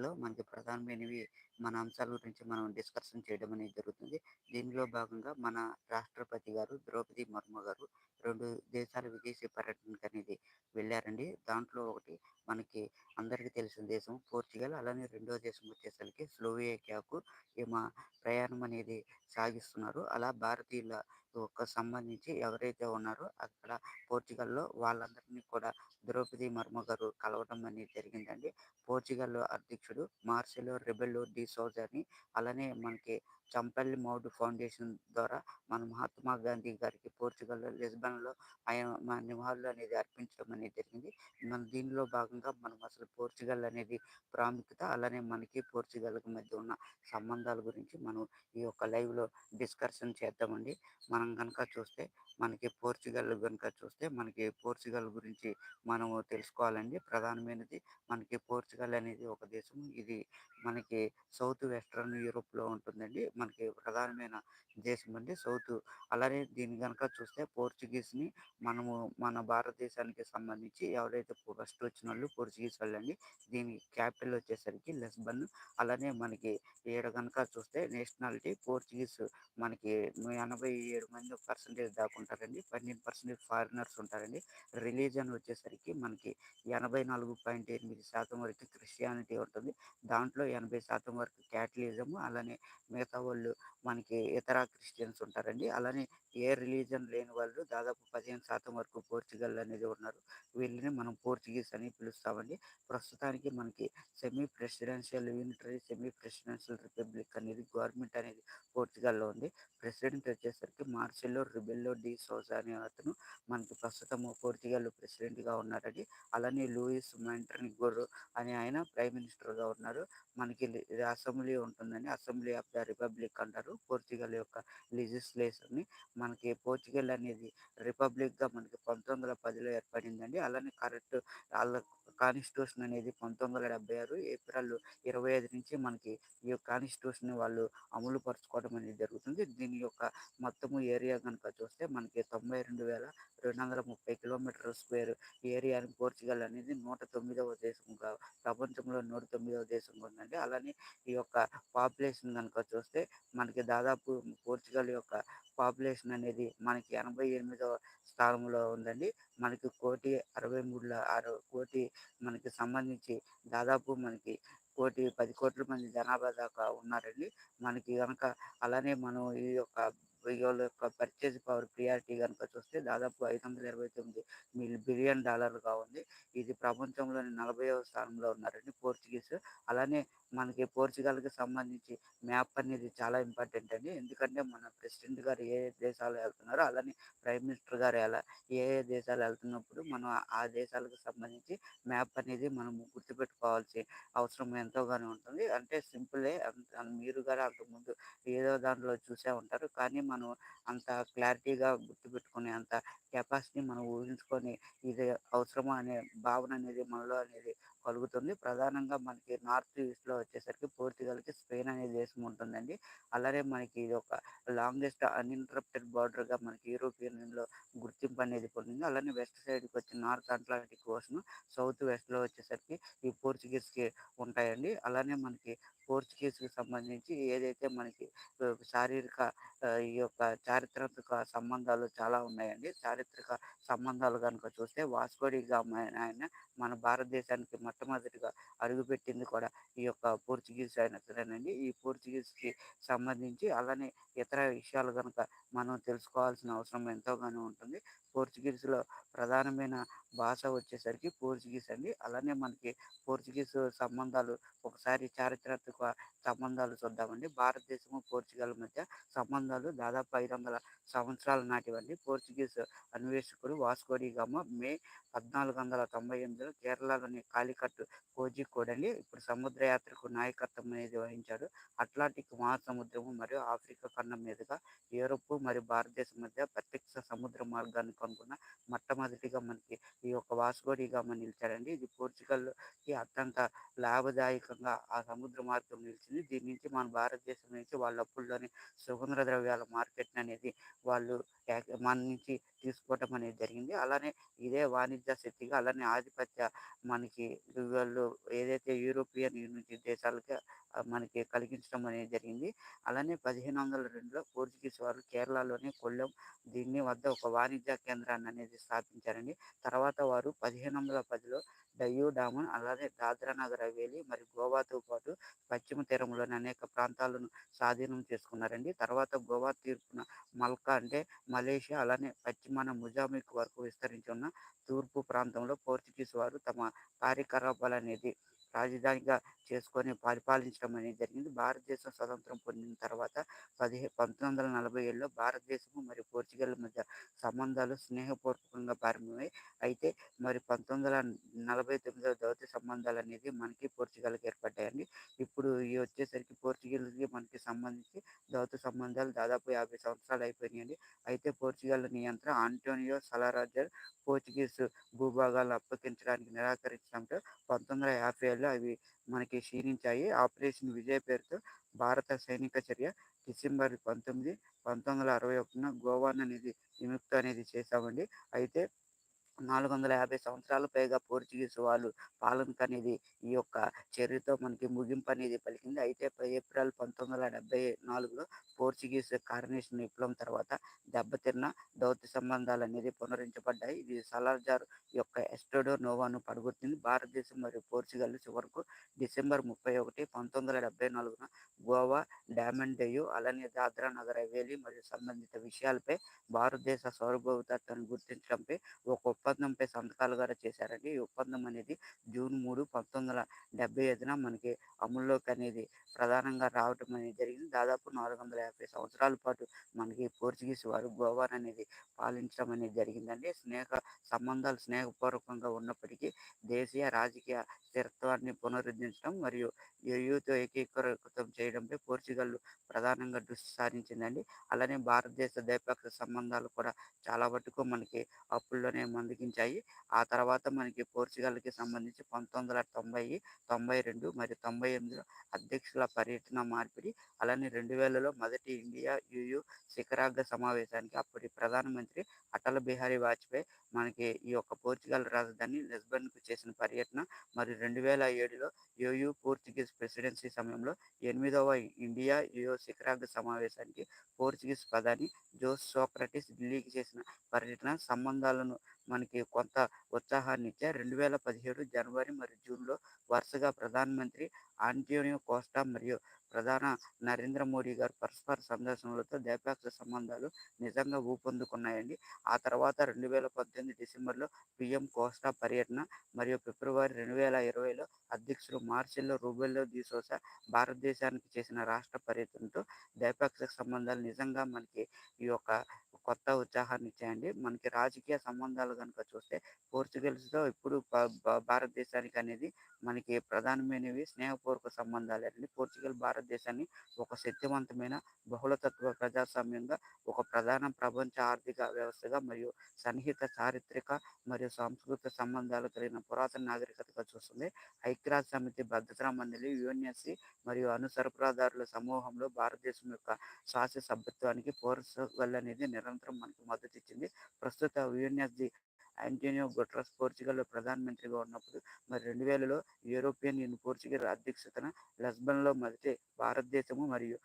వీటిలో మనకి ప్రధానమైనవి మన అంశాల గురించి మనం డిస్కషన్ చేయడం అనేది జరుగుతుంది. దీనిలో భాగంగా మన రాష్ట్రపతి గారు ద్రౌపది ముర్ము గారు రెండు దేశాల విదేశీ పర్యటనకు అనేది వెళ్ళారండి. దాంట్లో ఒకటి మనకి అందరికీ తెలిసిన దేశం పోర్చుగల్ అలానే రెండో దేశం వచ్చేసరికి స్లోవేకియాకు ఈమె ప్రయాణం అనేది సాగిస్తున్నారు. అలా భారతీయుల సంబంధించి ఎవరైతే ఉన్నారో అక్కడ పోర్చుగల్లో వాళ్ళందరినీ కూడా ద్రౌపది మర్మ గారు కలవడం అనేది జరిగిందండి. పోర్చుగల్ అధ్యక్షుడు మార్సెలో రెబెల్లో డి సోజాని అలానే మనకి చంపల్లి మౌడ్ ఫౌండేషన్ ద్వారా మన మహాత్మా గాంధీ గారికి పోర్చుగల్ లిస్బన్లో ఆయన మన నివాళులు అనేది అర్పించడం అనేది జరిగింది. మన దీనిలో భాగంగా మనం అసలు పోర్చుగల్ అనేది ప్రాముఖ్యత అలానే మనకి పోర్చుగల్కి మధ్య ఉన్న సంబంధాల గురించి మనం ఈ యొక్క లైవ్లో డిస్కషన్ చేద్దామండి. మనం కనుక చూస్తే మనకి పోర్చుగల్ కనుక చూస్తే మనకి పోర్చుగల్ గురించి మనము తెలుసుకోవాలండి. ప్రధానమైనది మనకి పోర్చుగల్ అనేది ఒక దేశం. ఇది మనకి సౌత్ వెస్ట్రన్ యూరోప్లో ఉంటుందండి. మనకి ప్రధానమైన దేశం అండి సౌత్. అలానే దీన్ని కనుక చూస్తే పోర్చుగీస్ని మనము మన భారతదేశానికి సంబంధించి ఎవరైతే ఫస్ట్ వచ్చిన వాళ్ళు పోర్చుగీస్ వాళ్ళండి దీని క్యాపిటల్ వచ్చేసరికి లెస్బన్. అలానే మనకి ఈడ కనుక చూస్తే నేషనాలిటీ పోర్చుగీస్ మనకి ఎనభై ఏడు మంది పర్సెంటేజ్ దాకా ఉంటారండి. పన్నెండు పర్సెంటేజ్ ఫారినర్స్ ఉంటారండి. రిలీజన్ వచ్చేసరికి మనకి ఎనభై నాలుగు పాయింట్ ఎనిమిది శాతం వరకు క్రిస్టియానిటీ ఉంటుంది. దాంట్లో ఎనభై శాతం వరకు క్యాటలిజము అలానే మిగతా వాళ్ళు మనకి ఇతర క్రిస్టియన్స్ ఉంటారండి. అలానే ఏ రిలీజన్ లేని వాళ్ళు దాదాపు పదిహేను శాతం వరకు పోర్చుగల్ అనేది ఉన్నారు. వీళ్ళని మనం పోర్చుగీస్ అని పిలుస్తామండి. ప్రస్తుతానికి మనకి semi presidential unitary semi presidential republic అనేది గవర్నమెంట్ అనేది పోర్చుగల్లో ఉంది. ప్రెసిడెంట్ వచ్చేసరికి మార్సిలో రిబెల్లో డి సోజా అనే అతను మనకి ప్రస్తుతం పోర్చుగల్ ప్రెసిడెంట్గా ఉన్నారండి అలానే లూయిస్ మెంట్రనిగోర్ అనే ఆయన ప్రైమ్ మినిస్టర్గా ఉన్నారు. మనకి అసెంబ్లీ ఉంటుందండి. అసెంబ్లీ ఆఫ్ ద రిపబ్లిక్ అంటారు. పోర్చుగల్ యొక్క లెజిస్లేషన్ని మనకి పోర్చుగల్ అనేది రిపబ్లిక్గా మనకి పంతొమ్మిది వందల పదిలో ఏర్పడిందండి. అలానే కరెక్ట్ వాళ్ళ కాన్స్టిట్యూషన్ అనేది పంతొమ్మిది వందల డెబ్బై ఆరు ఏప్రిల్ ఇరవై ఐదు నుంచి మనకి ఈ కాన్స్టిట్యూషన్ వాళ్ళు అమలు పరచుకోవడం అనేది జరుగుతుంది. దీని యొక్క మొత్తము ఏరియా కనుక చూస్తే మనకి తొంభై రెండు వేల రెండు వందల ముప్పై కిలోమీటర్ స్క్వేర్ ఏరియా పోర్చుగల్ అనేది నూట తొమ్మిదవ దేశంగా ప్రపంచంలో నూట తొమ్మిదవ దేశంగా ఉందండి. అలానే ఈ యొక్క పాపులేషన్ కనుక చూస్తే మనకి దాదాపు పోర్చుగల్ యొక్క పాపులేషన్ అనేది మనకి ఎనభై ఎనిమిదవ స్థానంలో ఉందండి. మనకి కోటి అరవై మూడు ఆరు కోటి మనకి సంబంధించి దాదాపు మనకి కోటి పది కోట్ల మంది జనాభా దాకా ఉన్నారండి. మనకి కనుక అలానే మనం ఈ యొక్క వీళ్ళ యొక్క పర్చేజ్ పవర్ ప్రియారిటీ కనుక చూస్తే దాదాపు ఐదు వందల ఇరవై తొమ్మిది మిల్ బిలియన్ డాలర్గా ఉంది. ఇది ప్రపంచంలోని నలభైవ స్థానంలో ఉన్నారండి పోర్చుగీస్ అలానే మనకి పోర్చుగల్కి సంబంధించి మ్యాప్ అనేది చాలా ఇంపార్టెంట్ అండి. ఎందుకంటే మన ప్రెసిడెంట్ గారు ఏ దేశాలు వెళ్తున్నారో అలానే ప్రైమ్ మినిస్టర్ గారు ఎలా ఏ ఏ దేశాలు వెళ్తున్నప్పుడు మనం ఆ దేశాలకు సంబంధించి మ్యాప్ అనేది మనం గుర్తుపెట్టుకోవాల్సి అవసరం ఎంతోగానే ఉంటుంది. అంటే సింపులే. మీరు కూడా అంతకుముందు ఏదో దాంట్లో చూసే ఉంటారు. కానీ మనం అంత క్లారిటీగా గుర్తుపెట్టుకునే అంత కెపాసిటీ మనం ఊహించుకొని ఇది అవసరమా అనే భావన అనేది మనలో అనేది కలుగుతుంది. ప్రధానంగా మనకి నార్త్ ఈస్ట్లో వచ్చేసరికి పోర్చుగల్కి స్పెయిన్ అనే దేశం ఉంటుందండి. అలానే మనకి ఇది ఒక లాంగెస్ట్ అన్ఇంటరప్టెడ్ బార్డర్గా మనకి యూరోపియన్ గుర్తింపు అనేది పొందింది. అలానే వెస్ట్ సైడ్కి వచ్చి నార్త్ అట్లాంటిక్ ఓషన్ సౌత్ వెస్ట్లో వచ్చేసరికి ఈ పోర్చుగీస్కి ఉంటాయండి. అలానే మనకి పోర్చుగీస్కి సంబంధించి ఏదైతే మనకి శారీరక ఈ యొక్క చారిత్రక సంబంధాలు చాలా ఉన్నాయండి. చారిత్రక సంబంధాలు కనుక చూస్తే వాస్కోడి గామా ఆయన మన భారతదేశానికి మొట్టమొదటిగా అడుగుపెట్టింది కూడా ఈ యొక్క పోర్చుగీస్ అయిన సరేనండి. ఈ పోర్చుగీస్కి సంబంధించి అలానే ఇతర విషయాలు కనుక మనం తెలుసుకోవాల్సిన అవసరం ఎంతోగానో ఉంటుంది. పోర్చుగీస్లో ప్రధానమైన భాష వచ్చేసరికి పోర్చుగీస్ అండి. అలానే మనకి పోర్చుగీస్ సంబంధాలు ఒకసారి చారిత్రాత్మక సంబంధాలు చూద్దామండి. భారతదేశము పోర్చుగల్ మధ్య సంబంధాలు దాదాపు ఐదు వందల సంవత్సరాల నాటివండి. పోర్చుగీస్ అన్వేషకుడు వాస్కోడిగామ మే పద్నాలుగు వందల తొంభై ఎనిమిదిలో కేరళలోని కాళిక కోజికోడ్ అండి ఇప్పుడు సముద్ర యాత్రకు నాయకత్వం అనేది వహించాడు. అట్లాంటిక్ మహాసముద్రము మరియు ఆఫ్రికా ఖండం మీదుగా యూరోప్ మరియు భారతదేశం మధ్య ప్రత్యక్ష సముద్ర మార్గాన్ని కనుగొన్న మొట్టమొదటిగా మనకి ఈ యొక్క వాసుగోడిగా మనం నిలిచాడండి. ఇది పోర్చుగల్కి అత్యంత లాభదాయకంగా ఆ సముద్ర మార్గం నిలిచింది. దీని నుంచి మన భారతదేశం నుంచి వాళ్ళ అప్పుల్లోని సుగంధ ద్రవ్యాల మార్కెట్ అనేది వాళ్ళు మన నుంచి తీసుకోవటం అనేది జరిగింది. అలానే ఇదే వాణిజ్య శక్తిగా అలానే ఆధిపత్య మనకి వాళ్ళు ఏదైతే యూరోపియన్ యూనియన్ దేశాలకి మనకి కలిగించడం అనేది జరిగింది. అలానే 1502లో పోర్చుగీస్ వారు కేరళలోని కొల్లెం దీన్ని వద్ద ఒక వాణిజ్య కేంద్రాన్ని అనేది స్థాపించారండి. తర్వాత వారు 1510లో డయ్యూ డామన్ అలాగే దాద్రా నగర్ హవేలీ మరియు గోవాతో పాటు పశ్చిమ తీరంలోని అనేక ప్రాంతాలను స్వాధీనం చేసుకున్నారండి. తర్వాత గోవా తీర్పున మల్కా అంటే మలేషియా అలానే పశ్చిమాన ముజామిక్ వరకు విస్తరించి ఉన్న తూర్పు ప్రాంతంలో పోర్చుగీస్ వారు తమ అనేది రాజధానిగా చేసుకొని పరిపాలించడం అనేది జరిగింది. భారతదేశం స్వతంత్రం పొందిన తర్వాత పదిహే 1947లో భారతదేశము మరియు పోర్చుగల్ మధ్య సంబంధాలు స్నేహపూర్వకంగా ప్రారంభమయ్యాయి. అయితే మరి 1949లో దౌత్య సంబంధాలనేది మనకి పోర్చుగల్‌కి ఏర్పడ్డాయండి. వచ్చేసరికి పోర్చుగీలకి మనకి సంబంధించి దౌత్య సంబంధాలు దాదాపు 50 సంవత్సరాలు అయిపోయినాయండి. అయితే పోర్చుగల్ నియంత్రణ ఆంటోనియో సలారాజర్ పోర్చుగీస్ భూభాగాలను అప్పగించడానికి నిరాకరించడంతో 1950లో అవి మనకి క్షీణించాయి. ఆపరేషన్ విజయ్ పేరుతో భారత సైనిక చర్య డిసెంబర్ 19, 1961న గోవాను అనేది విముక్త అనేది చేశామండి. అయితే 450 సంవత్సరాలు పైగా పోర్చుగీస్ వాళ్ళు పాలనకనేది ఈ యొక్క చర్యతో మనకి ముగింపు అనేది పలికింది. అయితే ఏప్రిల్ 1974లో పోర్చుగీస్ కార్నేషన్ విప్లవం తర్వాత దెబ్బతిన్న దౌత్య సంబంధాలు అనేది పునరించబడ్డాయి ఇది సలార్జార్ యొక్క ఎస్టోడో నోవాను పడగొట్టింది. భారతదేశం మరియు పోర్చుగల్ చివరకు డిసెంబర్ 31, 1974న గోవా, డామండ్ డేయు అలానే దాద్రా నగర్ హవేలీ మరియు సంబంధిత విషయాలపై భారతదేశ సార్వభౌమతత్వాన్ని గుర్తించడంపై ఒక ఒప్పందంపై సంతకాలు కూడా చేశారండి. ఈ ఒప్పందం అనేది జూన్ 3, 1975న మనకి అమల్లోకి అనేది ప్రధానంగా రావటం అనేది జరిగింది. దాదాపు 450 సంవత్సరాల పాటు మనకి పోర్చుగీస్ వారు గోవాననేది పాలించడం అనేది జరిగిందండి. స్నేహ సంబంధాలు స్నేహపూర్వకంగా ఉన్నప్పటికీ దేశీయ రాజకీయ స్థిరత్వాన్ని పునరుద్ధరించడం మరియు యూయూతో ఏకీకృతం చేయడంపై పోర్చుగల్ ప్రధానంగా దృష్టి సారించిందండి. అలానే భారతదేశ ద్వైపాక్షిక సంబంధాలు కూడా చాలా మటుకు మనకి అప్పుల్లోనే కలిగించాయి. ఆ తర్వాత మనకి పోర్చుగల్‌కి సంబంధించి 1990, 92 మరియు 98లో అధ్యక్షుల పర్యటన మార్పిడి అలానే 2000లో మొదటి ఇండియా యూయూ శిఖరాగ్ర సమావేశానికి అప్పటి ప్రధానమంత్రి అటల్ బిహారీ వాజ్పేయి మనకి ఈ యొక్క పోర్చుగల్ రాజధాని లిస్బన్‌కు చేసిన పర్యటన మరియు రెండు వేల ఏడులో యుయూ పోర్చుగీస్ ప్రెసిడెన్సీ సమయంలో ఎనిమిదవ ఇండియా యుయో శిఖరాగ్ర సమావేశానికి పోర్చుగీస్ ప్రధాని జోస్ సోక్రటిస్ ఢిల్లీకి చేసిన పర్యటన సంబంధాలను మనకి కొంత ఉత్సాహాన్నితే రెండు వేల పదిహేడు జనవరి మరియు జూన్‌లో వరుసగా ప్రధానమంత్రి ఆంటోనియో కోస్టా మరియు ప్రధాన నరేంద్ర మోడీ గారు పరస్పర సందర్శనలతో ద్వైపాక్షిక సంబంధాలు నిజంగా ఊపందుకున్నాయండి. ఆ తర్వాత 2018 డిసెంబర్లో పిఎం కోస్టా పర్యటన మరియు ఫిబ్రవరి 2020లో అధ్యక్షుడు మార్చిల్లో రూబెల్లో డి భారతదేశానికి చేసిన రాష్ట్ర పర్యటనతో ద్వైపాక్షిక సంబంధాలు నిజంగా మనకి ఈ యొక్క కొత్త ఉత్సాహాన్ని ఇచ్చాయండి మనకి రాజకీయ సంబంధాలు కనుక చూస్తే పోర్చుగల్స్‌తో ఇప్పుడు భారతదేశానికి అనేది మనకి ప్రధానమైనవి స్నేహపూర్వక సంబంధాలు అండి పోర్చుగల్ భారతదేశాన్ని ఒక శక్తివంతమైన బహుళతత్వ ప్రజాస్వామ్యంగా, ఒక ప్రధాన ప్రపంచ ఆర్థిక వ్యవస్థగా మరియు సన్నిహిత చారిత్రక మరియు సాంస్కృతిక సంబంధాలు కలిగిన పురాతన నాగరికతగా చూస్తుంది. ఐక్యరాజ్య సమితి భద్రతా మండలి, యూఎన్ఎస్సీ మరియు అను సరఫరాదారుల సమూహంలో భారతదేశం యొక్క శాశ్వత సభ్యత్వానికి పోర్చుగల్ అనేది నిరంతరం మనకి మద్దతిచ్చింది. ప్రస్తుత యూఎన్ఎస్సీ ఆంటోనియో గుట్రస్ పోర్చుగల్ ప్రధానమంత్రిగా ఉన్నప్పుడు మరి 2000లో యూరోపియన్ యూనియన్ పోర్చుగల్ అధ్యక్షతన లస్బన్లో మొదటి భారతదేశము మరియు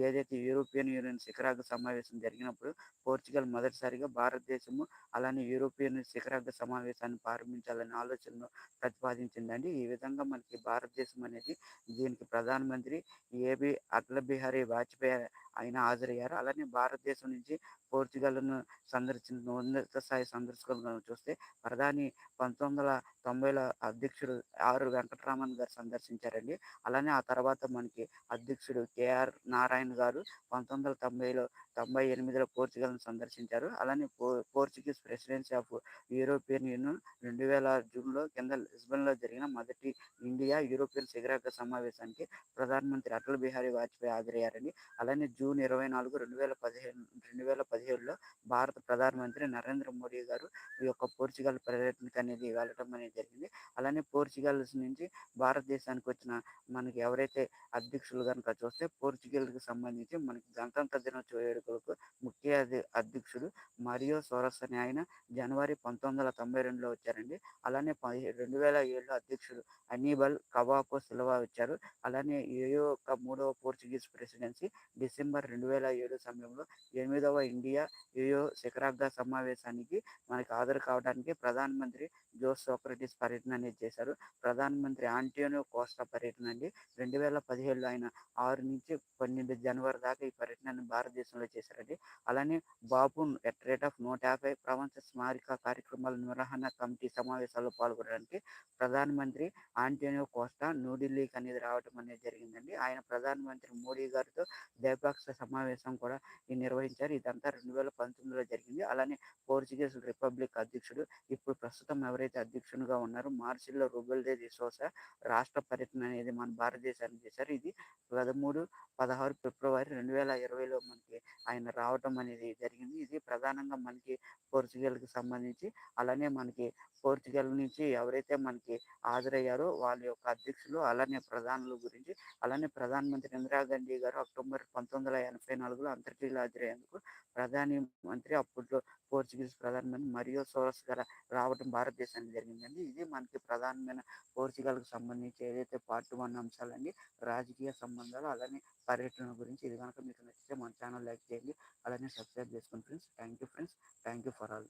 ఏదైతే యూరోపియన్ యూనియన్ శిఖరాగ్ర సమావేశం జరిగినప్పుడు పోర్చుగల్ మొదటిసారిగా భారతదేశము అలానే యూరోపియన్ శిఖరాగ్ర సమావేశాన్ని ప్రారంభించాలనే ఆలోచనను ప్రతిపాదించిందండి. ఈ విధంగా మనకి భారతదేశం అనేది దీనికి ప్రధానమంత్రి ఏబీ అటల్ బిహారీ వాజ్పేయి ఆయన హాజరయ్యారు. అలానే భారతదేశం నుంచి పోర్చుగల్‌ను సందర్శించిన ఉన్నత స్థాయి సందర్శకులను చూస్తే ప్రధాని 1990లో అధ్యక్షుడు ఆర్ వెంకటరామన్ గారు సందర్శించారండి. అలానే ఆ తర్వాత మనకి అధ్యక్షుడు కేఆర్ నారాయణ్ గారు 1990లో 98లో పోర్చుగల్‌ను సందర్శించారు. అలానే పో Portuguese presidency of European Union 2000 జూన్‌లో కింద లిస్బన్‌లో జరిగిన మొదటి ఇండియా యూరోపియన్ శిఖరాగ్ర సమావేశానికి ప్రధానమంత్రి అటల్ బిహారీ వాజ్పేయి హాజరయ్యారండి. అలానే జూన్ జూన్ ఇరవై నాలుగు రెండు వేల పదిహేను రెండు వేల పదిహేడులో భారత ప్రధానమంత్రి నరేంద్ర మోడీ గారు ఈ యొక్క పోర్చుగల్ పర్యటనకు అనేది వెళ్ళటం అనేది జరిగింది. అలానే పోర్చుగల్స్ నుంచి భారతదేశానికి వచ్చిన మనకి ఎవరైతే అధ్యక్షులు కనుక చూస్తే పోర్చుగల్కి సంబంధించి మనకి గణతంత్ర దినోత్సవ వేడుకలకు ముఖ్య అధి అధ్యక్షుడు మరియు సోరస్ అని ఆయన జనవరి పంతొమ్మిది వందల తొంభై రెండులో వచ్చారండి. అలానే రెండు వేల ఏడులో అధ్యక్షుడు అనీబల్ కవాకో సిల్వా వచ్చారు. అలానే ఏయో యొక్క మూడవ పోర్చుగీస్ ప్రెసిడెన్సీ డిసెంబర్ రెండు వేల ఏడు సమయంలో ఎనిమిదవ ఇండియా యుయో శిఖరాగ్ర సమావేశానికి మనకి హాజరు కావడానికి ప్రధానమంత్రి జోస్ సోక్రటిస్ పర్యటన అనేది చేశారు. ప్రధానమంత్రి ఆంటోనియో కోస్టా పర్యటన అండి. రెండు వేల పదిహేడులో ఆయన ఆరు నుంచి పన్నెండు జనవరి దాకా ఈ పర్యటనను భారతదేశంలో చేశారండి. అలానే బాపు ఎట్ రేట్ ఆఫ్ నూట యాభై ప్రపంచ స్మారక కార్యక్రమాల నిర్వహణ కమిటీ సమావేశాల్లో పాల్గొనడానికి ప్రధానమంత్రి ఆంటోనియో కోస్టా న్యూఢిల్లీకి అనేది రావడం అనేది జరిగిందండి. ఆయన ప్రధానమంత్రి మోడీ గారితో ద్వైపాక్షిక సమావేశం కూడా నిర్వహించారు. ఇదంతా రెండు వేల పంతొమ్మిదిలో జరిగింది. అలానే పోర్చుగీస్ రిపబ్లిక్ అధ్యక్షుడు ఇప్పుడు ప్రస్తుతం ఎవరైతే అధ్యక్షునిగా ఉన్నారో మార్చిల్లో రూబెల్డే డిసోసా రాష్ట్ర పర్యటన అనేది మన భారతదేశానికి చేశారు. ఇది పదమూడు పదహారు ఫిబ్రవరి రెండు వేల ఇరవైలో మనకి ఆయన రావటం అనేది జరిగింది. ఇది ప్రధానంగా మనకి పోర్చుగల్కి సంబంధించి అలానే మనకి పోర్చుగల్ నుంచి ఎవరైతే మనకి హాజరయ్యారో వాళ్ళ యొక్క అధ్యక్షులు అలానే ప్రధానుల గురించి అలానే ప్రధానమంత్రి ఇందిరాగాంధీ గారు అక్టోబర్ పంతొమ్మిది వందల ఎనభై నాలుగులో అంతర్క్రియలు హాజరయ్యేందుకు ప్రధాని మంత్రి అప్పట్లో పోర్చుగీస్ ప్రధానమంత్రి మరియు సోరస్ గారు రావడం భారతదేశానికి జరిగిందండి. ఇది మనకి ప్రధానమైన పోర్చుగల్కి సంబంధించి ఏదైతే పార్ట్ వన్ అంశాలండి రాజకీయ సంబంధాలు అలానే పర్యటన గురించి ఇది కనుక మీకు నచ్చితే మన ఛానల్ లైక్ చేయండి. అలానే సబ్స్క్రైబ్ చేసుకోండి friends thank you friends thank you for all.